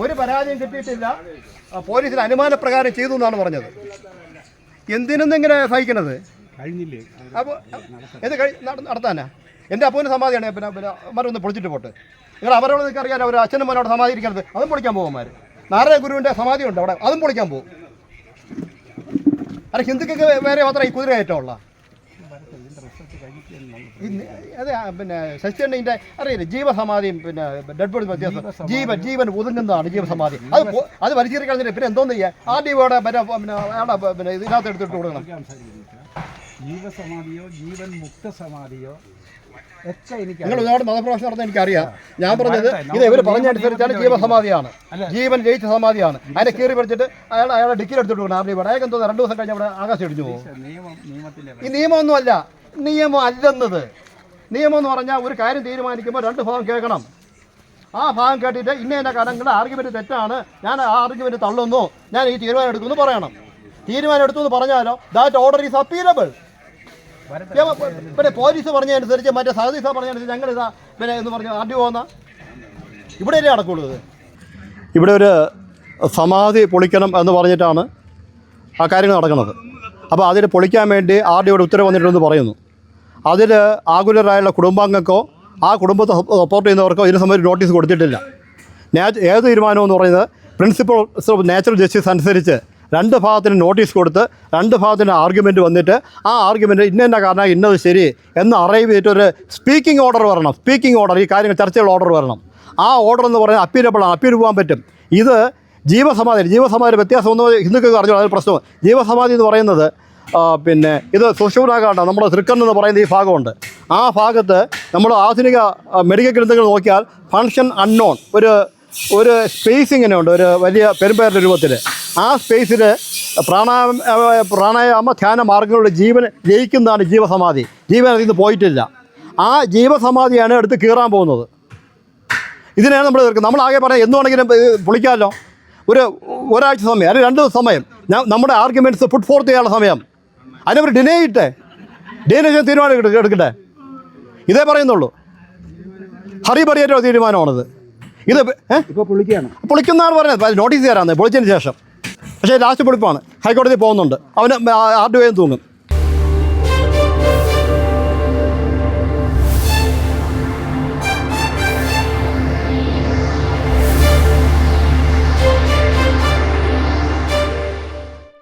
ഒരു പരാതിയും കിട്ടിയിട്ടില്ല. പോലീസിന് അനുമാനപ്രകാരം ചെയ്തു എന്നാണ് പറഞ്ഞത്. എന്തിനൊന്നും ഇങ്ങനെ സഹിക്കണത്? കഴിഞ്ഞില്ലേ? അപ്പോൾ ഇത് കഴി നട- നടത്താനാ? എന്റെ അപ്പൂന് സമാധിയാണ്. പിന്നെ പിന്നെ മരൊന്ന് പൊളിച്ചിട്ട് പോട്ട്. നിങ്ങൾ അവരോട് നിങ്ങൾക്ക് അറിയാൻ അവർ അച്ഛനും മോനോട് സമാധി ഇരിക്കണത് അതും പൊളിക്കാൻ പോകുമാർ നാരായ ഗുരുവിന്റെ സമാധി ഉണ്ട് അവിടെ. അതും പൊളിക്കാൻ പോകും. അല്ല ഹിന്ദുക്കൾക്ക് വേറെ മാത്രമേ ഈ കുതിര കയറ്റമുള്ള അതെ പിന്നെ ശശിചന്ദ്രന്റെ അറിയില്ല ജീവസമാധിയും പിന്നെ ഡെഡ് ബോഡി വ്യത്യാസം. ജീവൻ ജീവൻ ഒതുങ്ങുന്നതാണ് ജീവസമാധി. അത് അത് വലിച്ചേറി കളഞ്ഞിട്ട് പിന്നെ എന്തോന്ന് ചെയ്യാ? ആ ഡി ഒയുടെ പിന്നെ പിന്നെ ഇതിനകത്ത് എടുത്തിട്ട് കൊടുക്കണം. ജീവസമാധിയോ ജീവൻ മുക്ത സമാധിയോ നിങ്ങൾ ഒരുപാട് മതപ്രഭാഷണം നടത്താൻ എനിക്കറിയാം. ഞാൻ പറഞ്ഞത് ഇത് ഇവർ പറഞ്ഞനുസരിച്ചാണ് ജീവസമാധിയാണ്. ജീവൻ ജയിച്ച സമാധിയാണ്. അതിനെ കീറി പറിച്ചിട്ട് അയാൾ അയാളെ ഡിക്കിൽ എടുത്തിട്ട് കൊടുക്കണം. അവിടെ ഡി ഒയുടെ അയാൾക്ക് എന്തോ രണ്ടു ദിവസം കഴിഞ്ഞ് അവിടെ ആകാശം ഇടിഞ്ഞു പോകും. ഈ നിയമമൊന്നുമല്ല. നിയമം അല്ലെന്നത് നിയമം എന്ന് പറഞ്ഞാൽ ഒരു കാര്യം തീരുമാനിക്കുമ്പോൾ രണ്ട് ഭാഗം കേൾക്കണം. ആ ഭാഗം കേട്ടിട്ട് ഇന്ന ഇന്ന കാര്യങ്ങളുടെ ആർഗ്യുമെന്റ് തെറ്റാണ്. ഞാൻ ആ ആർഗ്യുമെന്റ് തള്ളുന്നു. ഞാൻ ഈ തീരുമാനം എടുക്കുന്നു പറയണം. തീരുമാനം എടുത്തു എന്ന് പറഞ്ഞാലോ? ദാറ്റ് ഓർഡർ ഈസ് അപ്പീലബിൾ പിന്നെ പോലീസ് പറഞ്ഞതനുസരിച്ച് മറ്റേ സഹദീസ പറഞ്ഞതനുസരിച്ച് ഞങ്ങൾ ഇതാ പിന്നെ എന്ന് പറഞ്ഞ ആദ്യം പോകുന്ന ഇവിടെയല്ലേ നടക്കുള്ളൂ ഇത് ഇവിടെ ഒരു സമാധി പൊളിക്കണം എന്ന് പറഞ്ഞിട്ടാണ് ആ കാര്യങ്ങൾ നടക്കുന്നത്. അപ്പോൾ അതിന് പൊളിക്കാൻ വേണ്ടി ആർ ഡിയോട് ഉത്തരവ് വന്നിട്ടുണ്ടെന്ന് പറയുന്നു. അതിൽ ആകുലരായുള്ള കുടുംബാംഗങ്ങൾക്കോ ആ കുടുംബത്തെ സപ്പോർട്ട് ചെയ്യുന്നവർക്കോ ഇതിനെ സംബന്ധിച്ച് നോട്ടീസ് കൊടുത്തിട്ടില്ല. ഏത് തീരുമാനമെന്ന് പറയുന്നത് പ്രിൻസിപ്പൽ ഓഫ് നാച്ചുറൽ ജസ്റ്റിസ് അനുസരിച്ച് രണ്ട് ഭാഗത്തിന് നോട്ടീസ് കൊടുത്ത് രണ്ട് ഭാഗത്തിന് ആർഗ്യുമെന്റ് വന്നിട്ട് ആ ആർഗ്യുമെന്റ് ഇന്ന കാരണം ഇന്നത് ശരി എന്ന് അറൈവ് ചെയ്തിട്ടൊരു സ്പീക്കിംഗ് ഓർഡർ വരണം. സ്പീക്കിംഗ് ഓർഡർ ഈ കാര്യങ്ങൾ ചർച്ചയുള്ള ഓർഡർ വരണം. ആ ഓർഡർ എന്ന് പറയുന്നത് അപ്പീലബിളാണ് അപ്പീൽ പോകാൻ പറ്റും. ഇത് ജീവസമാധി ജീവസമാധി വ്യത്യാസം ഒന്ന് ഹിന്ദുക്കൾക്ക് അറിഞ്ഞു അതൊരു പ്രശ്നം ജീവസമാധി എന്ന് പറയുന്നത് പിന്നെ ഇത് സുഷൂരാകാണ്ട നമ്മുടെ തൃക്കൺ എന്ന് പറയുന്ന ഈ ഭാഗമുണ്ട്. ആ ഭാഗത്ത് നമ്മൾ ആധുനിക മെഡിക്കൽ ഗ്രന്ഥങ്ങൾ നോക്കിയാൽ ഫങ്ഷൻ അൺനോൺ. ഒരു ഒരു സ്പേസ് ഇങ്ങനെ ഉണ്ട് ഒരു വലിയ പെരുമ്പേരുടെ രൂപത്തിൽ ആ സ്പേസിൽ പ്രാണായാമ പ്രാണായാമ ധ്യാന മാർഗങ്ങളുടെ ജീവൻ ജയിക്കുന്നതാണ് ജീവസമാധി. ജീവൻ അതിൽ നിന്ന് പോയിട്ടില്ല. ആ ജീവസമാധിയാണ് എടുത്ത് കീറാൻ പോകുന്നത്. ഇതിനെയാണ് നമ്മൾ തീർക്കുന്നത് നമ്മൾ ആകെ പറയാം എന്ന് വേണമെങ്കിലും പൊളിക്കാമല്ലോ. ഒരു ഒരാഴ്ച സമയം അല്ലെങ്കിൽ രണ്ട് സമയം. നമ്മുടെ ആർഗ്യുമെന്റ്സ് പുട്ട് ഫോർത്ത് ചെയ്യാനുള്ള സമയം. അതിനവർ ഡിനേ ഇട്ടെ ഡിനേ ചെയ്യാൻ തീരുമാനം എടുക്കട്ടെ ഇതേ പറയുന്നുള്ളൂ ഹറി പറയേറ്റോ തീരുമാനമാണത് ഇത് പൊളിക്കുന്നതാണ് പറഞ്ഞത് നോട്ടീസ് തരാന്ന് പൊളിച്ചതിന് ശേഷം പക്ഷേ ലാസ്റ്റ് പൊളിപ്പാണ് ഹൈക്കോടതി പോകുന്നുണ്ട് അവന് ആർ ഡി ഒയും തൂങ്ങും